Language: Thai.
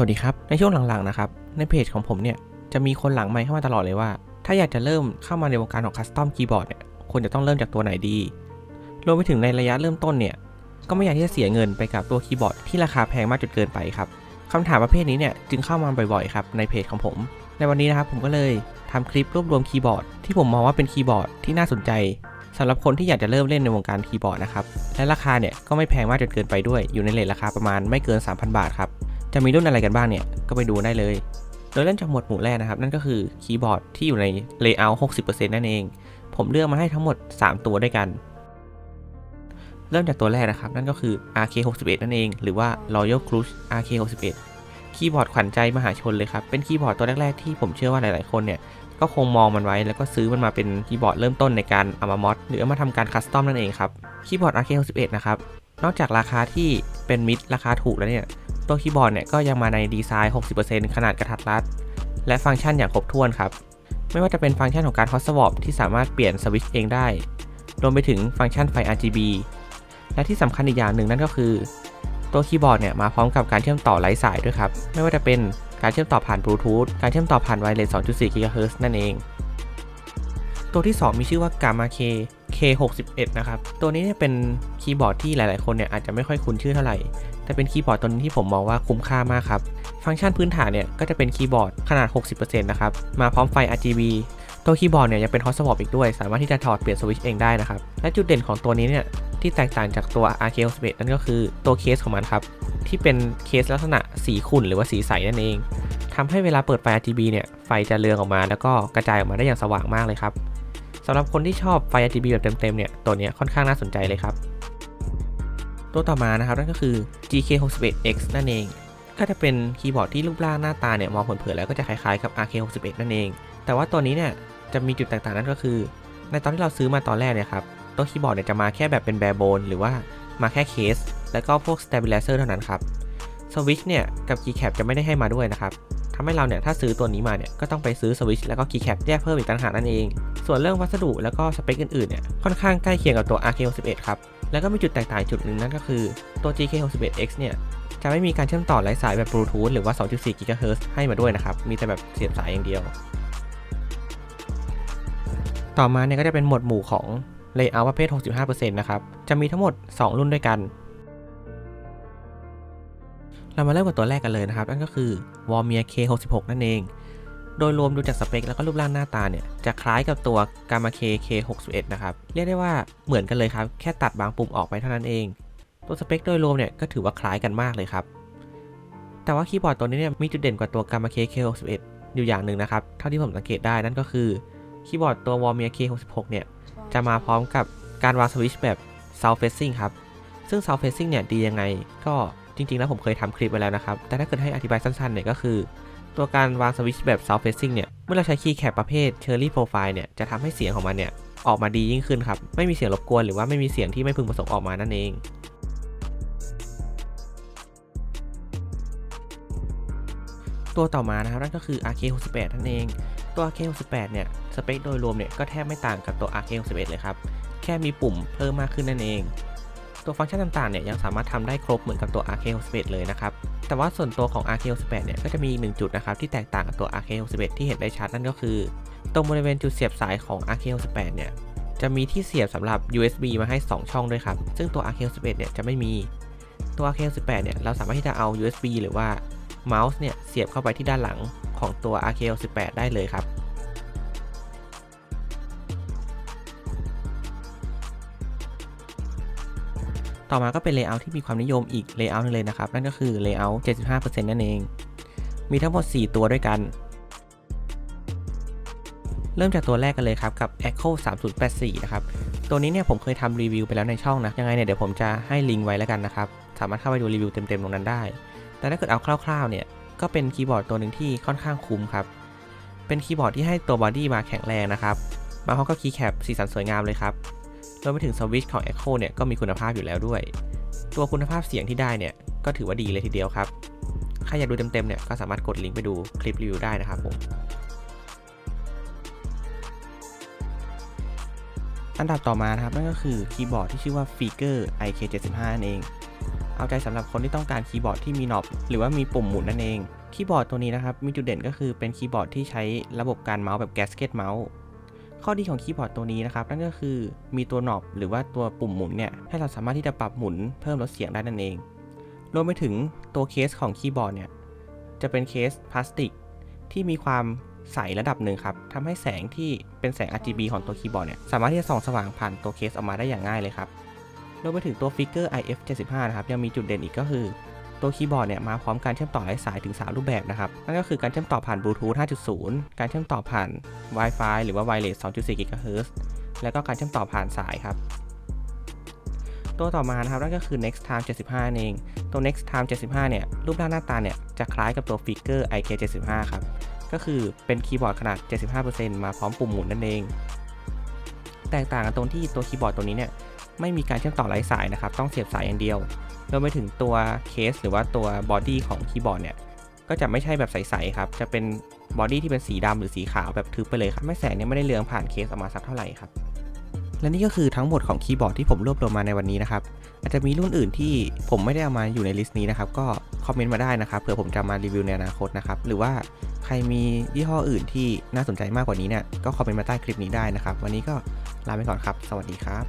วัสดีครับ ในช่วงหลังๆนะครับ ในเพจของผมเนี่ย จะมีคนหลังไมค์เข้ามาตลอดเลยว่า ถ้าอยากจะเริ่มเข้ามาในวงการของคัสตอมคีย์บอร์ดเนี่ยควรจะต้องเริ่มจากตัวไหนดี รวมไปถึงในระยะเริ่มต้นเนี่ย ก็ไม่อยากที่จะเสียเงินไปกับตัวคีย์บอร์ดที่ราคาแพงมากจนเกินไปครับคำถามประเภทนี้เนี่ยจึงเข้ามาบ่อยๆครับในเพจของผม ในวันนี้นะครับผมก็เลยทำคลิปรวบรวมคีย์บอร์ดที่ผมมองว่าเป็นคีย์บอร์ดที่น่าสนใจสำหรับคนที่อยากจะเริ่มเล่นในวงการคีย์บอร์ดนะครับและราคาเนี่ยก็ไม่แพงมากจนเกินไปด้วยอยู่ในเลทราคาประมาณไม่เกิน 3,000 บาทครับ จะมีรุ่นอะไรกันบ้างเนี่ย ก็ไปดูได้เลย โดยเริ่มจากหมวดหมู่แรกนะครับ นั่นก็คือคีย์บอร์ดที่อยู่ใน Layout 60%นั่นเอง ผมเลือกมาให้ทั้งหมด 3 ตัวด้วยกัน เริ่มจากตัวแรกนะครับ นั่นก็คือ RK61 นั่นเอง หรือว่า Royal Crush RK61 คีย์บอร์ดขวัญใจมหาชนเลยครับ เป็นคีย์บอร์ดตัวแรกๆที่ผมเชื่อว่าหลายๆคนเนี่ยก็คงมองมันไว้แล้วก็ซื้อมันมาเป็นคีย์บอร์ดเริ่มต้นในการเอามามอดหรือเอามาทำการคัสตอมนั่นเองครับ คีย์บอร์ด RK61 นะครับ นอกจากราคาที่เป็นมิดราคาถูกแล้วเนี่ย ตัวคีย์บอร์ดเนี่ยก็ยังมาในดีไซน์ 60%ขนาดกระทัดรัด และฟังก์ชันอย่างครบถ้วนครับ ไม่ว่าจะเป็นฟังก์ชันของการฮอตสวอปที่สามารถเปลี่ยนสวิตช์เองได้ รวมไปถึงฟังก์ชันไฟ RGB และที่สำคัญอีกอย่างหนึ่งนั่นก็คือ ตัวคีย์บอร์ดเนี่ยมาพร้อมกับการเชื่อมต่อไร้สายด้วยครับ ไม่ว่าจะเป็นการเชื่อมต่อผ่านบลูทูธการเชื่อมต่อผ่านไวเลส2.4 GHz นั่นเอง ตัวที่ 2 มีชื่อว่า Gamma K K61 นะครับ ตัวนี้เนี่ยเป็นคีย์บอร์ดที่หลาย ๆ คนเนี่ยอาจจะไม่ค่อยคุ้นชื่อเท่าไหร่ แต่เป็นคีย์บอร์ดตัวนึงที่ผมมองว่าคุ้มค่ามากครับ ฟังก์ชันพื้นฐานเนี่ยก็จะเป็นคีย์บอร์ดขนาด 60%นะครับ มาพร้อมไฟ RGB ตัวคีย์บอร์ดเนี่ยยังเป็นฮอตสวอปอีกด้วย สามารถที่จะถอดเปลี่ยนสวิตช์เองได้นะครับ และจุดเด่นของตัวนี้เนี่ยที่แตกต่างจากตัว RK61 นั่นก็คือตัวเคสของมันครับที่เป็นเคสลักษณะสีขุ่นหรือว่าสีใสนั่นเองทำให้เวลาเปิดไฟ RGB เนี่ยไฟจะเรืองออกมา แล้วก็กระจายออกมาได้อย่างสว่างมากเลยครับ สำหรับคนที่ชอบไฟ RGB แบบเต็มๆเนี่ยตัวนี้ค่อนข้างน่าสนใจเลยครับ ตัวต่อมานะครับนั่นก็คือ GK61X นั่นเอง ก็จะเป็นคีย์บอร์ดที่รูปร่างหน้าตาเนี่ยมองเผินๆแล้วก็จะคล้ายๆกับ RK61 นั่นเอง แต่ว่าตัวนี้เนี่ยจะมีจุดแตกต่างนั่นก็คือ ในตอนที่เราซื้อมาตอนแรกเนี่ยครับตัวคีย์บอร์ดเนี่ยจะมาแค่แบบเป็นแบร์โบนหรือว่ามาแค่เคส แล้วก็พวก stabilizer เท่านั้นครับสวิชเนี่ยกับ keycap จะไม่ได้ให้มาด้วยนะครับ ทำให้เราเนี่ยถ้าซื้อตัวนี้มาเนี่ยก็ต้องไปซื้อสวิชแล้วก็ keycap แยกเพิ่มอีกต่างหากนั่นเอง ส่วนเรื่องวัสดุแล้วก็สเปคอื่นๆเนี่ยค่อนข้างใกล้เคียงกับตัว RK61 ครับแล้วก็มีจุดแตกต่างจุดหนึ่งนั่นก็คือตัว GK61X เนี่ยจะไม่มีการเชื่อมต่อไร้สายแบบบลูทูธหรือว่า 2.4 GHz ให้มาด้วยนะครับ มีแต่แบบเสียบสายอย่างเดียว ต่อมาเนี่ยก็จะเป็นหมวดหมู่ของ Layout ประเภท 65%นะครับ จะมีทั้งหมด 2 รุ่นด้วยกัน เรามาเริ่มกับตัวแรกกันเลยนะครับ นั่นก็คือ Warmier K66 นั่นเอง โดยรวมดูจากสเปคแล้วก็รูปร่างหน้าตาเนี่ย จะคล้ายกับตัว Gamma K K61 นะครับ เรียกได้ว่าเหมือนกันเลยครับ แค่ตัดบางปุ่มออกไปเท่านั้นเอง ตัวสเปคโดยรวมเนี่ยก็ถือว่าคล้ายกันมากเลยครับ แต่ว่าคีย์บอร์ดตัวนี้เนี่ยมีจุดเด่นกว่าตัว Gamma K K61 อยู่อย่างหนึ่งนะครับ เท่าที่ผมสังเกตได้นั่นก็คือคีย์บอร์ดตัว Warmier K66 เนี่ยจะมาพร้อมกับการวางสวิตช์แบบ South Facing ครับ ซึ่ง South Facing เนี่ยดียังไงก็ จริงๆ แล้วผมเคยทำคลิปไปแล้วนะครับ แต่ถ้าเกิดให้อธิบายสั้นๆเนี่ยก็คือ ตัวการวางสวิตช์แบบ South Facing เนี่ย เมื่อเราใช้คีย์แคปประเภท Cherry Profile เนี่ย จะทำให้เสียงของมันเนี่ย ออกมาดียิ่งขึ้นครับ ไม่มีเสียงรบกวนหรือว่าไม่มีเสียงที่ไม่พึงประสงค์ออกมานั่นเองตัวต่อมานะครับนั่นก็คือ RK68 นั่นเอง ตัว RK68 เนี่ย สเปคโดยรวมเนี่ย ก็แทบไม่ต่างกับตัว RK61 เลยครับ แค่มีปุ่มเพิ่มมากขึ้นนั่นเอง ตัวฟังก์ชันต่างๆเนี่ยยังสามารถทำได้ครบเหมือนกับตัว RK61 เลยนะครับ แต่ว่าส่วนตัวของ RK68 เนี่ยก็จะมีอีกหนึ่งจุดนะครับที่แตกต่างกับตัว RK61 ที่เห็นได้ชัดนั่นก็คือ ตรงบริเวณจุดเสียบสายของ RK68 เนี่ยจะมีที่เสียบสำหรับ USB มาให้ 2 ช่องด้วยครับ ซึ่งตัว RK61 เนี่ยจะไม่มี ตัว RK68 เนี่ยเราสามารถที่จะเอา USB หรือว่าเมาส์เนี่ยเสียบเข้าไปที่ด้านหลังของตัว RK68 ได้เลยครับ ต่อมาก็เป็น Layout ที่มีความนิยมอีก Layout หนึงเลยนะครับ นั่นก็คือ Layout 75%นั่นเอง มีทั้งหมด 4 ตัวด้วยกัน เริ่มจากตัวแรกกันเลยครับ กับ Echo 3084 นะครับ ตัวนี้เนี่ยผมเคยทำรีวิวไปแล้วในช่องนะ ยังไงเนี่ยเดี๋ยวผมจะให้ลิงก์ไว้แล้วกันนะครับ สามารถเข้าไปดูรีวิวเต็มๆตรงนั้นได้ แต่ถ้าเกิดเอาคร่าวๆเนี่ย ก็เป็นคีย์บอร์ดตัวหนึ่งที่ค่อนข้างคุ้มครับ เป็นคีย์บอร์ดที่ให้ตัวบอดี้มาแข็งแรงนะครับ มาพร้อมกับคีย์แคปสีสันสวยงามเลยครับ รวมไปถึงสวิตช์ของ Echo เนี่ยก็มีคุณภาพอยู่แล้วด้วย ตัวคุณภาพเสียงที่ได้เนี่ยก็ถือว่าดีเลยทีเดียวครับ ใครอยากดูเต็มๆเนี่ยก็สามารถกดลิงก์ไปดูคลิปรีวิวได้นะครับผมอันดับต่อมานะครับนั่นก็คือคีย์บอร์ดที่ชื่อว่า Figure IK75 นั่นเอง เอาใจสำหรับคนที่ต้องการคีย์บอร์ดที่มีน็อบหรือว่ามีปุ่มหมุนนั่นเองคีย์บอร์ดตัวนี้นะครับมีจุดเด่นก็คือเป็นคีย์บอร์ดที่ใช้ระบบการเมาส์แบบแกสเกตเมาส์ ข้อดีของคีย์บอร์ดตัวนี้นะครับนั่นก็คือมีตัวหนอบหรือว่าตัวปุ่มหมุนเนี่ยให้เราสามารถที่จะปรับหมุนเพิ่มลดเสียงได้นั่นเอง รวมไปถึงตัวเคสของคีย์บอร์ดเนี่ยจะเป็นเคสพลาสติก ที่มีความใสระดับหนึ่งครับทำให้แสงที่เป็นแสง RGB ของตัวคีย์บอร์ดเนี่ยสามารถที่จะส่องสว่างผ่านตัวเคสออกมาได้อย่างง่ายเลยครับรวมไปถึงตัวฟิกเกอร์ IF75 นะครับยังมีจุดเด่นอีกก็คือ ตัวคีย์บอร์ดเนี่ยมาพร้อมการเชื่อมต่อไร้สายถึง 3 รูปแบบนะครับ นั่นก็คือการเชื่อมต่อผ่านบลูทูธ 5.0 การเชื่อมต่อผ่าน Wi-Fi หรือว่า Wireless 2.4 GHz แล้วก็การเชื่อมต่อผ่านสายครับ ตัวต่อมานะครับนั่นก็คือ Next Time 75เอง ตัว Next Time 75 เนี่ย รูปร่างหน้าตาเนี่ยจะคล้ายกับตัว Figure IK 75 ครับ ก็คือเป็นคีย์บอร์ดขนาด 75%มาพร้อมปุ่มหมุนนั่นเอง แตกต่างกันตรงที่ตัวคีย์บอร์ดตัวนี้เนี่ยไม่มีการเชื่อมต่อไร้สายนะครับ ต้องเสียบสายอย่างเดียวรวมไปถึงตัวเคสหรือว่าตัวบอดี้ของคีย์บอร์ดเนี่ยก็จะไม่ใช่แบบใสๆครับ จะเป็นบอดี้ที่เป็นสีดำหรือสีขาวแบบทึบไปเลยครับ ไม่แสงเนี่ยไม่ได้เลืองผ่านเคสออกมาสักเท่าไหร่ครับ และนี่ก็คือทั้งหมดของคีย์บอร์ดที่ผมรวบรวมมาในวันนี้นะครับ อาจจะมีรุ่นอื่นที่ผมไม่ได้เอามาอยู่ในลิสต์นี้นะครับ ก็คอมเมนต์มาได้นะครับ เผื่อผมจะมารีวิวในอนาคตนะครับ หรือว่าใครมียี่ห้ออื่นที่น่าสนใจมากกว่านี้เนี่ย ก็คอมเมนต์มาใต้คลิปนี้ได้นะครับ วันนี้ก็ลาไปก่อนครับ สวัสดีครับ